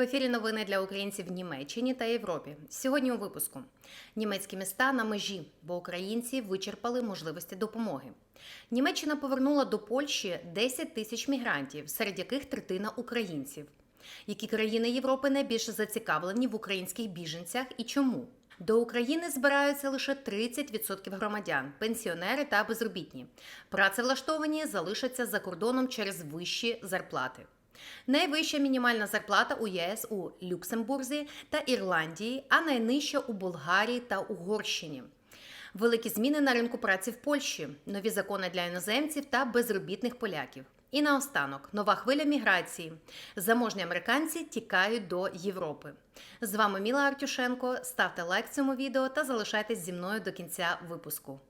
В ефірі новини для українців в Німеччині та Європі. Сьогодні у випуску німецькі міста на межі, бо українці вичерпали можливості допомоги. Німеччина повернула до Польщі 10 тисяч мігрантів, серед яких третина українців. Які країни Європи найбільше зацікавлені в українських біженцях і чому? До України збираються лише 30% громадян, пенсіонери та безробітні. Працевлаштовані залишаться за кордоном через вищі зарплати. Найвища мінімальна зарплата у ЄС у Люксембурзі та Ірландії, а найнижча у Болгарії та Угорщині. Великі зміни на ринку праці в Польщі, нові закони для іноземців та безробітних поляків. І наостанок нова хвиля міграції. Заможні американці тікають до Європи. З вами Міла Артюшенко. Ставте лайк цьому відео та залишайтесь зі мною до кінця випуску.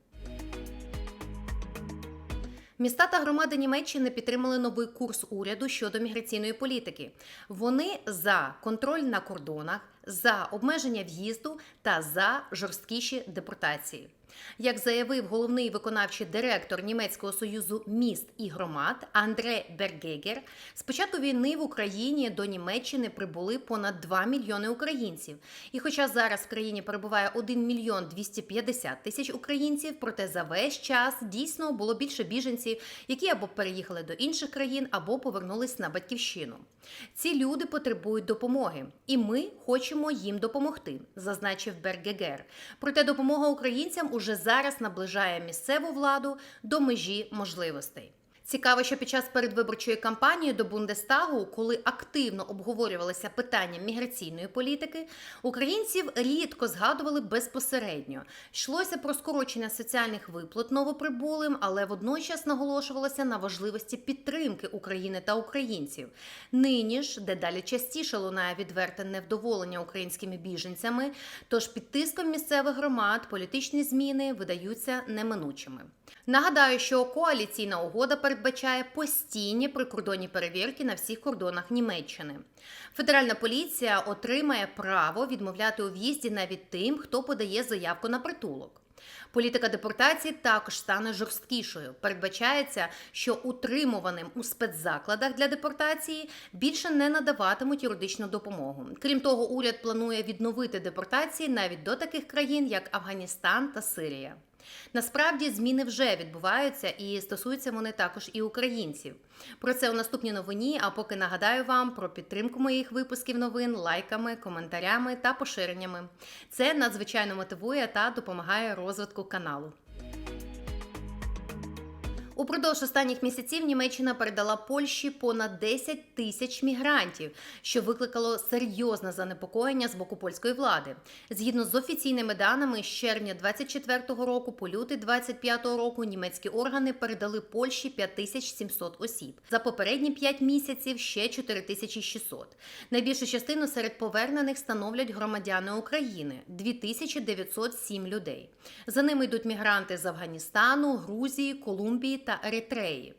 Міста та громади Німеччини підтримали новий курс уряду щодо міграційної політики. Вони за контроль на кордонах, за обмеження в'їзду та за жорсткіші депортації. Як заявив головний виконавчий директор Німецького союзу міст і громад Андре Бергегер, з початку війни в Україні до Німеччини прибули понад 2 мільйони українців. І хоча зараз в країні перебуває 1 мільйон 250 тисяч українців, проте за весь час дійсно було більше біженців, які або переїхали до інших країн, або повернулись на батьківщину. Ці люди потребують допомоги, і ми хочемо їм допомогти, зазначив Бергегер. Проте допомога українцям уже зараз наближає місцеву владу до межі можливостей. Цікаво, що під час передвиборчої кампанії до Бундестагу, коли активно обговорювалися питання міграційної політики, українців рідко згадували безпосередньо. Йшлося про скорочення соціальних виплат новоприбулим, але водночас наголошувалося на важливості підтримки України та українців. Нині ж дедалі частіше лунає відверте невдоволення українськими біженцями. Тож під тиском місцевих громад політичні зміни видаються неминучими. Нагадаю, що коаліційна угода передбачає постійні прикордонні перевірки на всіх кордонах Німеччини. Федеральна поліція отримає право відмовляти у в'їзді навіть тим, хто подає заявку на притулок. Політика депортації також стане жорсткішою. Передбачається, що утримуваним у спецзакладах для депортації більше не надаватимуть юридичну допомогу. Крім того, уряд планує відновити депортації навіть до таких країн, як Афганістан та Сирія. Насправді зміни вже відбуваються і стосуються вони також і українців. Про це у наступній новині. А поки нагадаю вам про підтримку моїх випусків новин лайками, коментарями та поширеннями. Це надзвичайно мотивує та допомагає розвитку каналу. Упродовж останніх місяців Німеччина передала Польщі понад 10 тисяч мігрантів, що викликало серйозне занепокоєння з боку польської влади. Згідно з офіційними даними, з червня 24-го року по лютий 25-го року німецькі органи передали Польщі 5700 осіб. За попередні 5 місяців ще 4600. Найбільшу частину серед повернених становлять громадяни України 2907 людей. За ними йдуть мігранти з Афганістану, Грузії, Колумбії та Еритреї.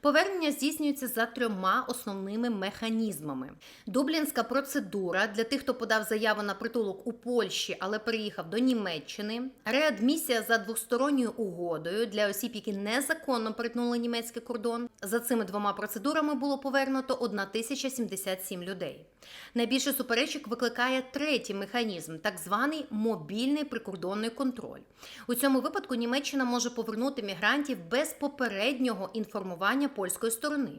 Повернення здійснюється за трьома основними механізмами: дублінська процедура для тих, хто подав заяву на притулок у Польщі, але переїхав до Німеччини, реадмісія за двосторонньою угодою для осіб, які незаконно перетнули німецький кордон. За цими двома процедурами було повернуто 1077 людей. Найбільше суперечок викликає третій механізм, так званий мобільний прикордонний контроль. У цьому випадку Німеччина може повернути мігрантів без попереднього інформування польської сторони.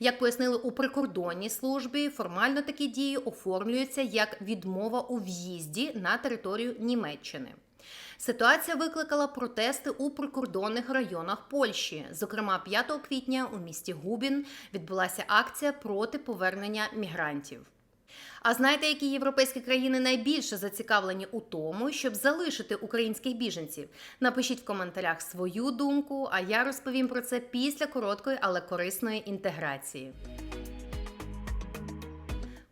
Як пояснили у прикордонній службі, формально такі дії оформлюються як відмова у в'їзді на територію Німеччини. Ситуація викликала протести у прикордонних районах Польщі. Зокрема, 5 квітня у місті Губін відбулася акція проти повернення мігрантів. А знаєте, які європейські країни найбільше зацікавлені у тому, щоб залишити українських біженців? Напишіть в коментарях свою думку, а я розповім про це після короткої, але корисної інтеграції.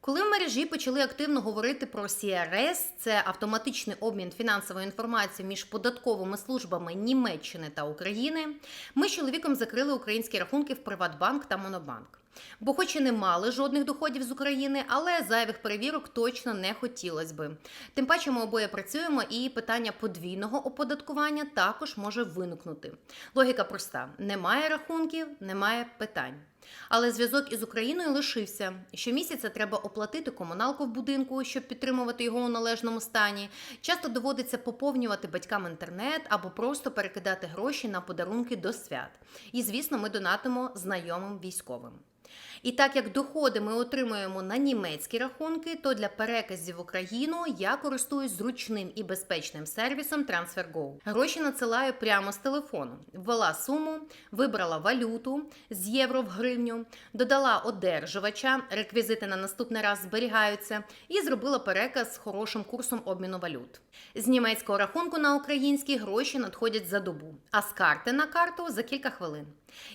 Коли в мережі почали активно говорити про CRS, це автоматичний обмін фінансовою інформацією між податковими службами Німеччини та України, ми з чоловіком закрили українські рахунки в Приватбанк та Монобанк. Бо, хоч і не мали жодних доходів з України, але зайвих перевірок точно не хотілося би. Тим паче ми обоє працюємо, і питання подвійного оподаткування також може виникнути. Логіка проста: немає рахунків, немає питань. Але зв'язок із Україною лишився. Щомісяця треба оплатити комуналку в будинку, щоб підтримувати його у належному стані. Часто доводиться поповнювати батькам інтернет або просто перекидати гроші на подарунки до свят. І, звісно, ми донатимо знайомим військовим. І так як доходи ми отримуємо на німецькі рахунки, то для переказів в Україну я користуюсь зручним і безпечним сервісом TransferGo. Гроші надсилаю прямо з телефону. Ввела суму, вибрала валюту з євро в гривню, додала одержувача, реквізити на наступний раз зберігаються, і зробила переказ з хорошим курсом обміну валют. З німецького рахунку на українські гроші надходять за добу, а з карти на карту за кілька хвилин.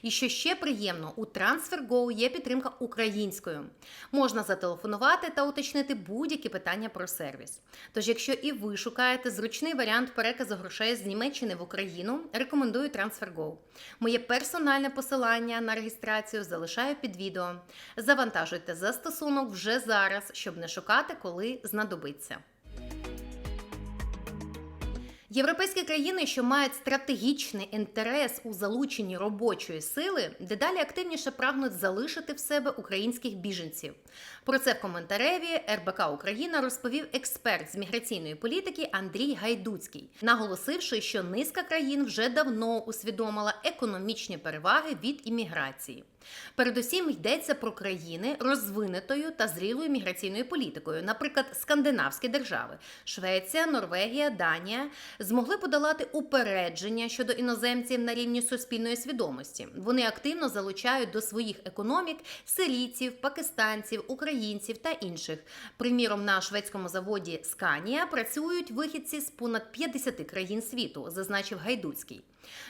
І що ще приємно, у TransferGo є підтримка українською. Можна зателефонувати та уточнити будь-які питання про сервіс. Тож, якщо і ви шукаєте зручний варіант переказу грошей з Німеччини в Україну, рекомендую TransferGo. Моє персональне посилання на реєстрацію залишаю під відео. Завантажуйте застосунок вже зараз, щоб не шукати, коли знадобиться. Європейські країни, що мають стратегічний інтерес у залученні робочої сили, дедалі активніше прагнуть залишити в себе українських біженців. Про це в коментареві РБК Україна розповів експерт з міграційної політики Андрій Гайдуцький, наголосивши, що низка країн вже давно усвідомила економічні переваги від імміграції. Передусім йдеться про країни розвинутою та зрілою міграційною політикою, наприклад, скандинавські держави Швеція, Норвегія, Данія змогли подолати упередження щодо іноземців на рівні суспільної свідомості. Вони активно залучають до своїх економік сирійців, пакистанців, українців та інших. Приміром, на шведському заводі Сканія працюють вихідці з понад 50 країн світу, зазначив Гайдуцький.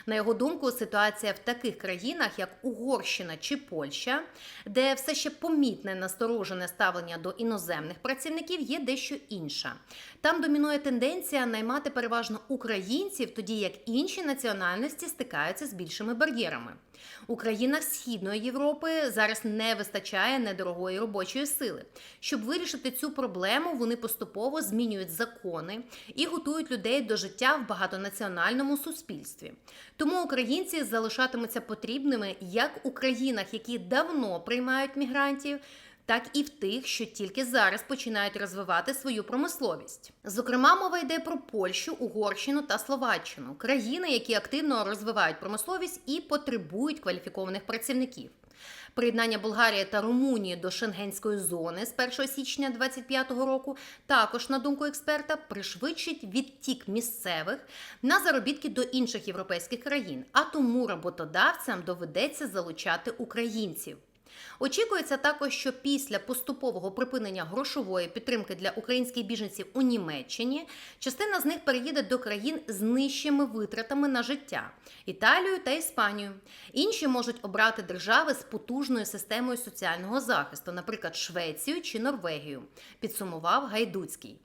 На його думку, ситуація в таких країнах, як Угорщина чи Польща, де все ще помітне насторожене ставлення до іноземних працівників, є дещо інша. Там домінує тенденція наймати переважно українців, тоді як інші національності стикаються з більшими бар'єрами. У країнах Східної Європи зараз не вистачає недорогої робочої сили. Щоб вирішити цю проблему, вони поступово змінюють закони і готують людей до життя в багатонаціональному суспільстві. Тому українці залишатимуться потрібними як у країнах, які давно приймають мігрантів так і в тих, що тільки зараз починають розвивати свою промисловість. Зокрема, мова йде про Польщу, Угорщину та Словаччину країни, які активно розвивають промисловість і потребують кваліфікованих працівників. Приєднання Болгарії та Румунії до Шенгенської зони з 1 січня 2025 року також, на думку експерта, пришвидшить відтік місцевих на заробітки до інших європейських країн, а тому роботодавцям доведеться залучати українців. Очікується також, що після поступового припинення грошової підтримки для українських біженців у Німеччині частина з них переїде до країн з нижчими витратами на життя Італію та Іспанію. Інші можуть обрати держави з потужною системою соціального захисту, наприклад, Швецію чи Норвегію. Підсумував Гайдуцький.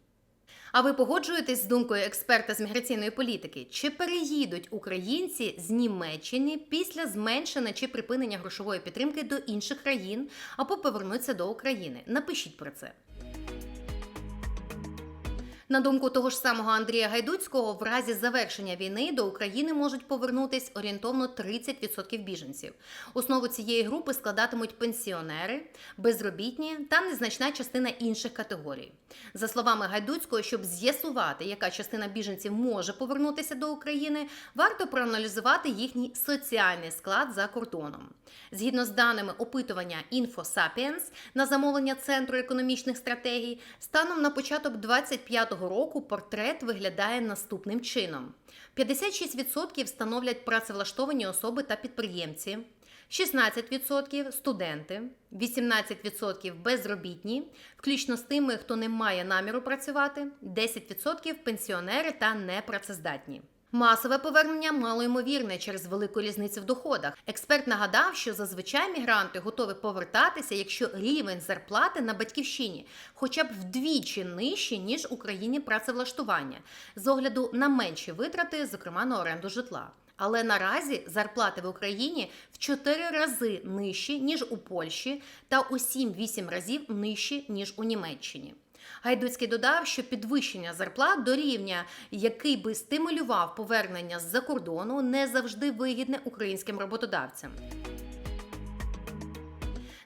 А ви погоджуєтесь з думкою експерта з міграційної політики? Чи переїдуть українці з Німеччини після зменшення чи припинення грошової підтримки до інших країн або повернуться до України? Напишіть про це. На думку того ж самого Андрія Гайдуцького, в разі завершення війни до України можуть повернутись орієнтовно 30% біженців. Основу цієї групи складатимуть пенсіонери, безробітні та незначна частина інших категорій. За словами Гайдуцького, щоб з'ясувати, яка частина біженців може повернутися до України, варто проаналізувати їхній соціальний склад за кордоном. Згідно з даними опитування InfoSapiens на замовлення Центру економічних стратегій, станом на початок 25 року портрет виглядає наступним чином: 56% становлять працевлаштовані особи та підприємці. 16% студенти, 18% безробітні, включно з тими, хто не має наміру працювати, 10% пенсіонери та непрацездатні. Масове повернення малоймовірне через велику різницю в доходах. Експерт нагадав, що зазвичай мігранти готові повертатися, якщо рівень зарплати на батьківщині, хоча б вдвічі нижчий, ніж у країні працевлаштування, з огляду на менші витрати, зокрема на оренду житла. Але наразі зарплати в Україні в 4 рази нижчі, ніж у Польщі, та у 7-8 разів нижчі, ніж у Німеччині. Гайдуцький додав, що підвищення зарплат до рівня, який би стимулював повернення з-за кордону, не завжди вигідне українським роботодавцям.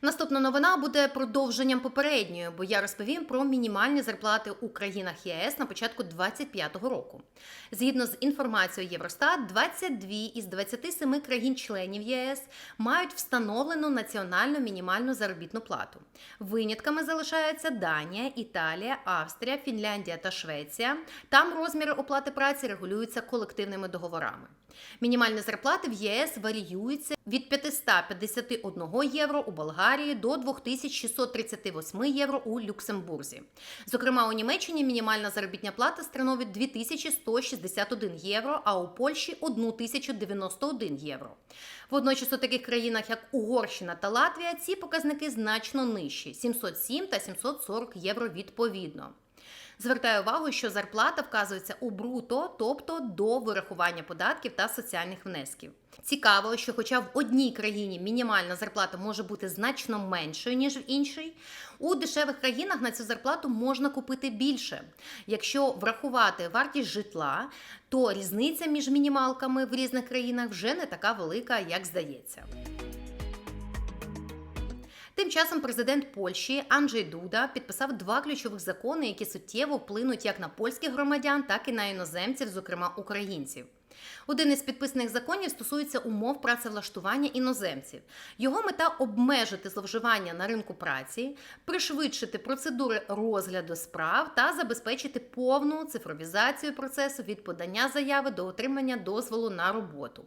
Наступна новина буде продовженням попередньої, бо я розповім про мінімальні зарплати у країнах ЄС на початку 2025 року. Згідно з інформацією Євростат, 22 із 27 країн-членів ЄС мають встановлену національну мінімальну заробітну плату. Винятками залишаються Данія, Італія, Австрія, Фінляндія та Швеція. Там розміри оплати праці регулюються колективними договорами. Мінімальні зарплати в ЄС варіюються від 551 євро у Болгарії до 2638 євро у Люксембурзі. Зокрема, у Німеччині мінімальна заробітня плата становить 2161 євро, а у Польщі 1091 євро. Водночас у таких країнах, як Угорщина та Латвія, ці показники значно нижчі 707 та 740 євро відповідно. Звертаю увагу, що зарплата вказується у бруто, тобто до вирахування податків та соціальних внесків. Цікаво, що, хоча в одній країні мінімальна зарплата може бути значно меншою ніж в іншій, у дешевих країнах на цю зарплату можна купити більше. Якщо врахувати вартість житла, то різниця між мінімалками в різних країнах вже не така велика, як здається. Тим часом президент Польщі Анджей Дуда підписав два ключових закони, які суттєво вплинуть як на польських громадян, так і на іноземців, зокрема українців. Один із підписаних законів стосується умов працевлаштування іноземців. Його мета обмежити зловживання на ринку праці, пришвидшити процедури розгляду справ та забезпечити повну цифровізацію процесу від подання заяви до отримання дозволу на роботу.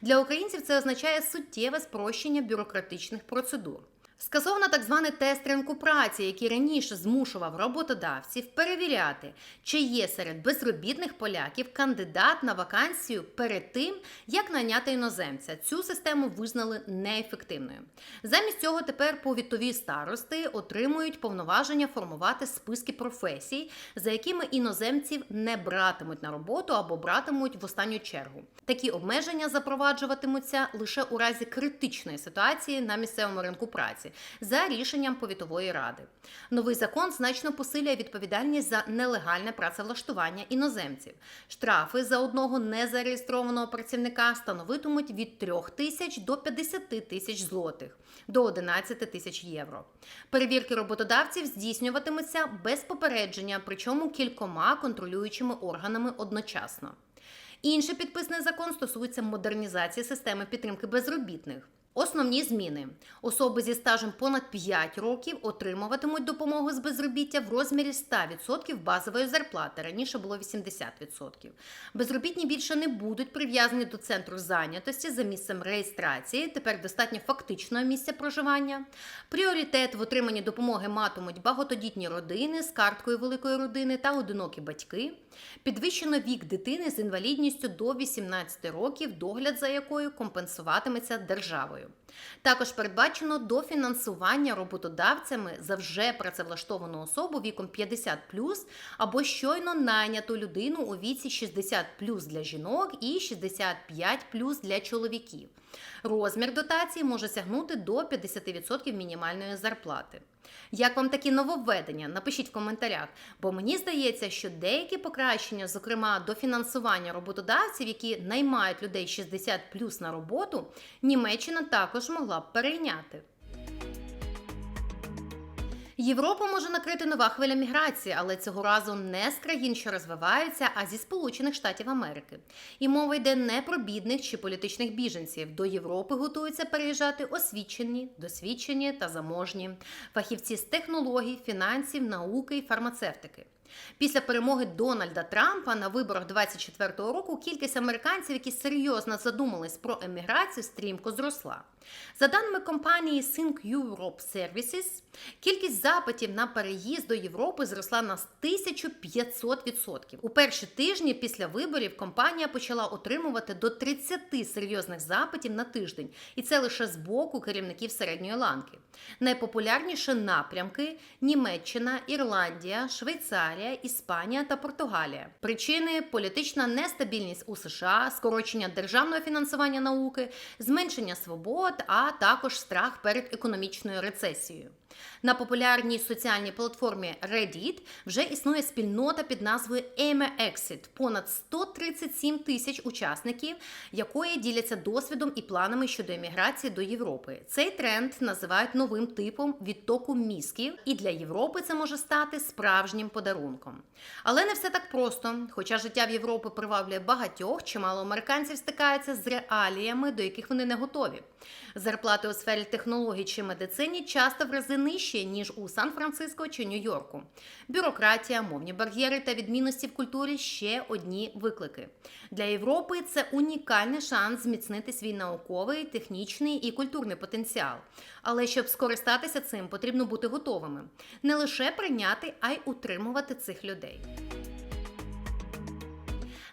Для українців це означає суттєве спрощення бюрократичних процедур. Скасовано так званий тест ринку праці, який раніше змушував роботодавців перевіряти, чи є серед безробітних поляків кандидат на вакансію перед тим, як найняти іноземця. Цю систему визнали неефективною. Замість цього тепер повітові старости отримують повноваження формувати списки професій, за якими іноземців не братимуть на роботу або братимуть в останню чергу. Такі обмеження запроваджуватимуться лише у разі критичної ситуації на місцевому ринку праці за рішенням повітової ради. Новий закон значно посилює відповідальність за нелегальне працевлаштування іноземців. Штрафи за одного незареєстрованого працівника становитимуть від 3 тисяч до 50 тисяч злотих до 11 тисяч євро. Перевірки роботодавців здійснюватимуться без попередження, причому кількома контролюючими органами одночасно. Інший підписаний закон стосується модернізації системи підтримки безробітних. Основні зміни: особи зі стажем понад 5 років отримуватимуть допомогу з безробіття в розмірі 100% базової зарплати. Раніше було 80%. Безробітні більше не будуть прив'язані до центру зайнятості за місцем реєстрації. Тепер достатньо фактичного місця проживання. Пріоритет в отриманні допомоги матимуть багатодітні родини з карткою великої родини та одинокі батьки. Підвищено вік дитини з інвалідністю до 18 років, догляд за якою компенсуватиметься державою. Також передбачено дофінансування роботодавцями за вже працевлаштовану особу віком 50 або щойно найняту людину у віці 60 для жінок і 65 для чоловіків. Розмір дотації може сягнути до 50% мінімальної зарплати. Як вам такі нововведення? Напишіть в коментарях, бо мені здається, що деякі покращення, зокрема до фінансування роботодавців, які наймають людей 60 на роботу, Німеччина також могла б перейняти. Європу може накрити нова хвиля міграції, але цього разу не з країн, що розвиваються, а зі Сполучених Штатів Америки. І мова йде не про бідних чи політичних біженців. До Європи готуються переїжджати освічені, досвідчені та заможні фахівці з технологій, фінансів, науки і фармацевтики. Після перемоги Дональда Трампа на виборах 24-го року кількість американців, які серйозно задумались про еміграцію, стрімко зросла. За даними компанії Think Europe Services, кількість запитів на переїзд до Європи зросла на 1500%. У перші тижні після виборів компанія почала отримувати до 30 серйозних запитів на тиждень, і це лише з боку керівників середньої ланки. Найпопулярніші напрямки Німеччина, Ірландія, Швейцарія, Іспанія та Португалія. Причини політична нестабільність у США, скорочення державного фінансування науки, зменшення свобод, а також страх перед економічною рецесією. На популярній соціальній платформі Reddit вже існує спільнота під назвою Aime Exit, понад 137 тисяч учасників, якої діляться досвідом і планами щодо еміграції до Європи. Цей тренд називають новим типом відтоку мізків, і для Європи це може стати справжнім подарунком. Але не все так просто. Хоча життя в Європі приваблює багатьох, чимало американців стикаються з реаліями, до яких вони не готові. Зарплати у сфері технологій чи медицині часто в рази нижчі, ніж у Сан-Франциско чи Нью-Йорку. Бюрократія, мовні бар'єри та відмінності в культурі ще одні виклики. Для Європи це унікальний шанс зміцнити свій науковий, технічний і культурний потенціал. Але щоб скористатися цим, потрібно бути готовими не лише прийняти, а й утримувати цих людей.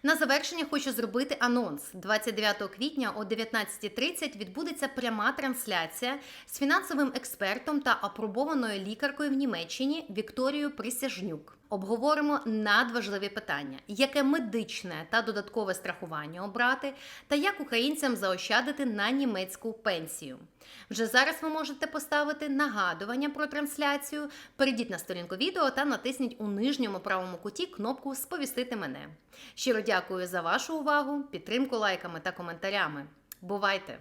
На завершення хочу зробити анонс. 29 квітня о 19.30 відбудеться пряма трансляція з фінансовим експертом та апробованою лікаркою в Німеччині Вікторією Присяжнюк. Обговоримо надважливі питання: яке медичне та додаткове страхування обрати, та як українцям заощадити на німецьку пенсію. Вже зараз ви можете поставити нагадування про трансляцію. Перейдіть на сторінку відео та натисніть у нижньому правому куті кнопку Сповістити мене. Щиро дякую за вашу увагу, підтримку лайками та коментарями. Бувайте!